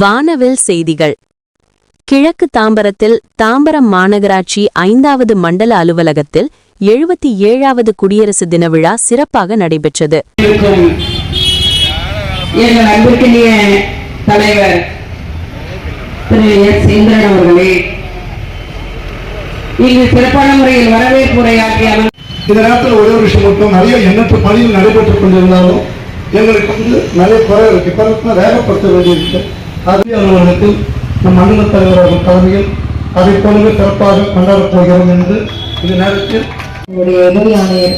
வானவில் செய்திகள். கிழக்கு தாம்பரத்தில் தாம்பரம் மாநகராட்சி ஐந்தாவது மண்டல அலுவலகத்தில் எழுபத்தி ஏழாவது குடியரசு தின விழா சிறப்பாக நடைபெற்றது. இருக்கும். எங்கள் அன்பிற்கினிய தலைவர் திரு எஸ். இந்திரன் அவர்களே இங்கு சிறப்பான முறையில் வரவேற்புரையாற்றிய அமர் இந்த நேரத்தில் ஒரே ஒரு விஷயம் மட்டும் நிறைய எண்ணற்ற பணிகள் நடைபெற்றுக் கொண்டிருந்தாலும் எங்களுக்கு வந்து நிறைய குறை இருக்கு. இப்போ வேகப்படுத்த வேண்டியிருக்கு. அதே அலுவலகத்தில் நம் மண்டல தலைவர் அவர்கள் தலைமையில் அதை போலவே சிறப்பாக கொண்டாடப் போகிறோம் என்று இந்த நேரத்தில் உங்களுடைய உதவி ஆணையர்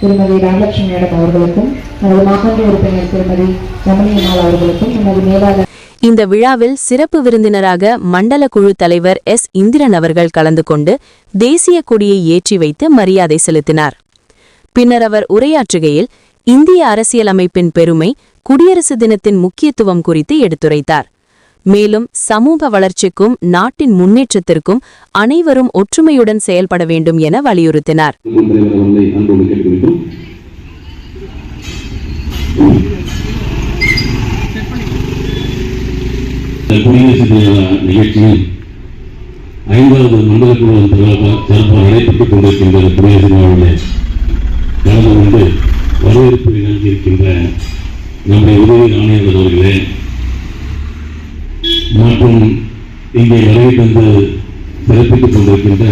திருமதி ராமலட்சுமி மேடம் அவர்களுக்கும் நமது மாகாண உறுப்பினர் திருமதி ரமணியம்மாள் அவர்களுக்கும் நமது மேலாளர் இந்த விழாவில் சிறப்பு விருந்தினராக மண்டல குழு தலைவர் எஸ். இந்திரன் அவர்கள் கலந்து கொண்டு தேசிய கொடியை ஏற்றி வைத்து மரியாதை செலுத்தினார். பின்னர் அவர் உரையாற்றுகையில் இந்திய அரசியலமைப்பின் பெருமை குடியரசு தினத்தின் முக்கியத்துவம் குறித்து எடுத்துரைத்தார். மேலும் சமூக வளர்ச்சிக்கும் நாட்டின் முன்னேற்றத்திற்கும் அனைவரும் ஒற்றுமையுடன் செயல்பட வேண்டும் என வலியுறுத்தினார். குடியரசு தின நிகழ்ச்சியில் ஐந்தாவது மண்டல குழு சிறப்பாக நடைபெற்றுக் கொண்டிருக்கின்ற குடியரசு தினாவிலே கலந்து கொண்டு வரவேற்பு நல்கியிருக்கின்ற நம்முடைய உதவி ஆணையர் அவர்களே மற்றும் இங்கே வருகை தந்து சிறப்பித்துக் கொண்டிருக்கின்ற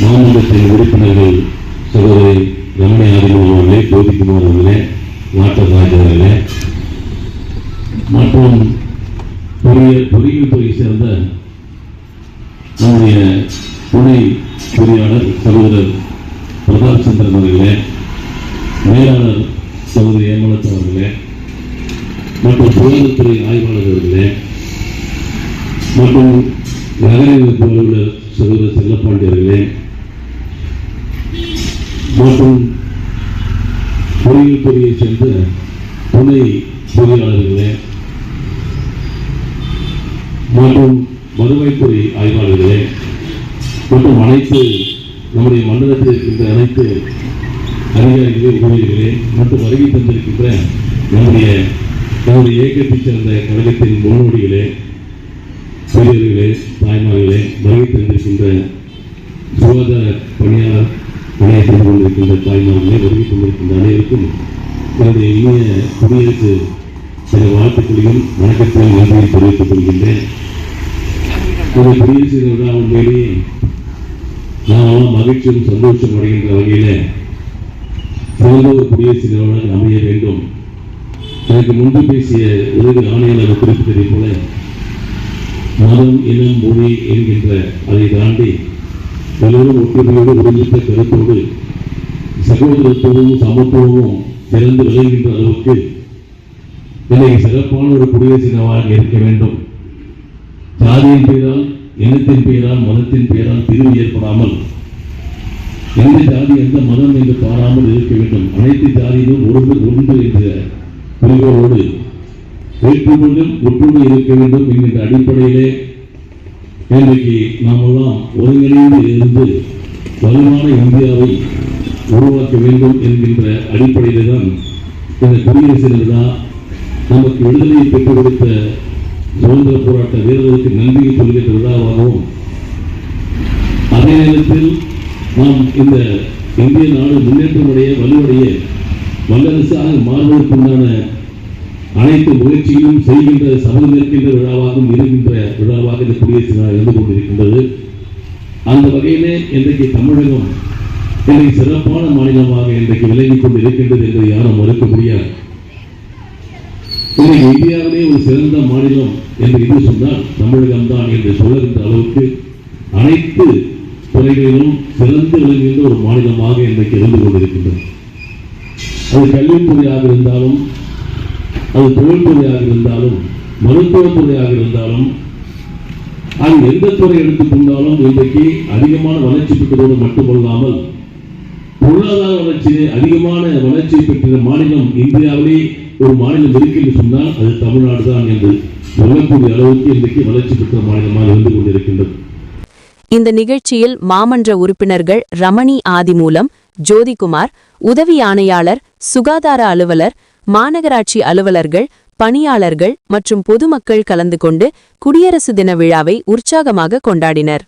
மாமன்றத்தின் உறுப்பினர்கள் சகோதரி ரமணி ஆதிமூர் அவர்களே கோபிக்குமார் அவர்களே நாட்டராஜ் அவர்களே. மற்றும் பொறியியல் பொறியியல் துறையை சேர்ந்த நம்முடைய துணை பொறியாளர் சகோதரர் பிரதாப் சந்திரன் அவர்களே மேலாளர் சகோதரி ஏமலத் அவர்களே மற்றும் சுகாதாரத்துறை ஆய்வாளர் அவர்களே மற்றும் நகரமைப்பு அலுவலர் சகோதர செல்லப்பாண்டியர்களே மற்றும் பொறியியல் துறையை சேர்ந்த துணை பொறியாளர்களே மற்றும் வருவாய்த்துறை ஆய்வாளர்களே மற்றும் அனைத்து நம்முடைய மண்டலத்தில் இருக்கின்ற அனைத்து அதிகாரிகளே ஊழியர்களே மற்றும் வருகை தந்திருக்கின்ற நம்முடைய நம்முடைய இயக்கத்தைச் சேர்ந்த கழகத்தின் முன்னோடிகளே பெரியவர்களே தாய்மார்களே வருகை தந்திருக்கின்ற சுகாதார பணியாளர் பணியை செய்து கொண்டிருக்கின்ற தாய்மார்களே வருகை தந்திருக்கின்ற அனைவருக்கும் எனது இனிய குடியரசு சில வாழ்த்துக்களையும் வணக்கத்தையும் நன்றியை தெரிவித்துக் கொள்கின்றேன். இந்த குடியரசு தின விழா உண்மையிலேயே நாமெல்லாம் மகிழ்ச்சியும் சந்தோஷம் அடைகின்ற வகையிலே சிறந்த ஒரு குடியரசு தின அமைய வேண்டும். எனக்கு முன்பு பேசிய உதவி ஆணையாளர் குறிப்பிட்டதை போல மதம் இனம் மொழி என்கின்ற அதை தாண்டி எல்லோரும் ஒற்றுமையோடு ஒருமித்த கருத்தோடு சகோதரத்துவமும் சமத்துவமும் சிறந்து விளைகின்ற அளவுக்கு இன்னைக்கு சிறப்பான ஒரு குடியரசு தினமாக இருக்க வேண்டும். ஜாதியின் பெயரால் இனத்தின் பெயரால் மதத்தின் பெயரால் பிரிவு ஏற்படாமல் எந்த ஜாதி எந்த மதம் என்று பாராமல் இருக்க வேண்டும். அனைத்து ஜாதியிலும் ஒன்று ஒன்று என்ற குறிக்கோளோடு வேற்றுமையில் ஒற்றுமை இருக்க வேண்டும் என்கின்ற அடிப்படையிலே இன்றைக்கு நாமெல்லாம் ஒருங்கிணைந்து இருந்து வலுவான இந்தியாவை உருவாக்க வேண்டும் என்கின்ற அடிப்படையிலே தான் இந்த குடியரசு விழா நமக்கு விடுதலையை பெற்றுக் கொடுத்த சுதந்திர போராட்ட வீரர்களுக்கு நன்றியை சொல்கின்ற விழாவாகவும் அதே நேரத்தில் நாம் இந்த இந்திய நாடு முன்னேற்றமுடைய வலுவடைய வல்லரசாக மாறுவதற்குண்டான அனைத்து முயற்சியிலும் செய்கின்ற சமூகம் இருக்கின்ற விழாவாகவும் இருக்கின்ற விழாவாக இந்த குடியரசு விழா இருந்து கொண்டிருக்கின்றது. அந்த வகையிலே இன்றைக்கு தமிழகம் இன்றைக்கு சிறப்பான மாநிலமாக இன்றைக்கு விளங்கிக் கொண்டு இருக்கின்றது என்று யாரும் மறுக்க முடியாது. இன்றைக்கு இந்தியாவிலே ஒரு சிறந்த மாநிலம் என்று இது சொன்னால் தமிழகம்தான் என்று சொல்லுகின்ற அளவுக்கு அனைத்து துறைகளிலும் சிறந்து விளங்குகின்ற ஒரு மாநிலமாக இன்றைக்கு இருந்து கொண்டிருக்கின்றது. அது கல்வித்துறையாக இருந்தாலும் அது தொழில்துறையாக இருந்தாலும் மருத்துவத்துறையாக இருந்தாலும் அது எந்த துறை எடுத்துக்கொண்டாலும் இன்றைக்கு அதிகமான வளர்ச்சி பெற்றதோடு மட்டுமல்லாமல் பொருளாதார வளர்ச்சியிலே அதிகமான வளர்ச்சி பெற்ற மாநிலம் இந்தியாவிலே ஒரு மாநிலம் இருக்கு என்று சொன்னால் அது தமிழ்நாடு தான் என்று சொல்லக்கூடிய அளவுக்கு இன்றைக்கு வளர்ச்சி பெற்ற மாநிலமாக இருந்து கொண்டிருக்கின்றது. இந்த நிகழ்ச்சியில் மாமன்ற உறுப்பினர்கள் ரமணி ஆதிமூலம் ஜோதிகுமார் உதவி ஆணையாளர் சுகாதார அலுவலர் மாநகராட்சி அலுவலர்கள் பணியாளர்கள் மற்றும் பொதுமக்கள் கலந்து கொண்டு குடியரசு தின விழாவை உற்சாகமாக கொண்டாடினர்.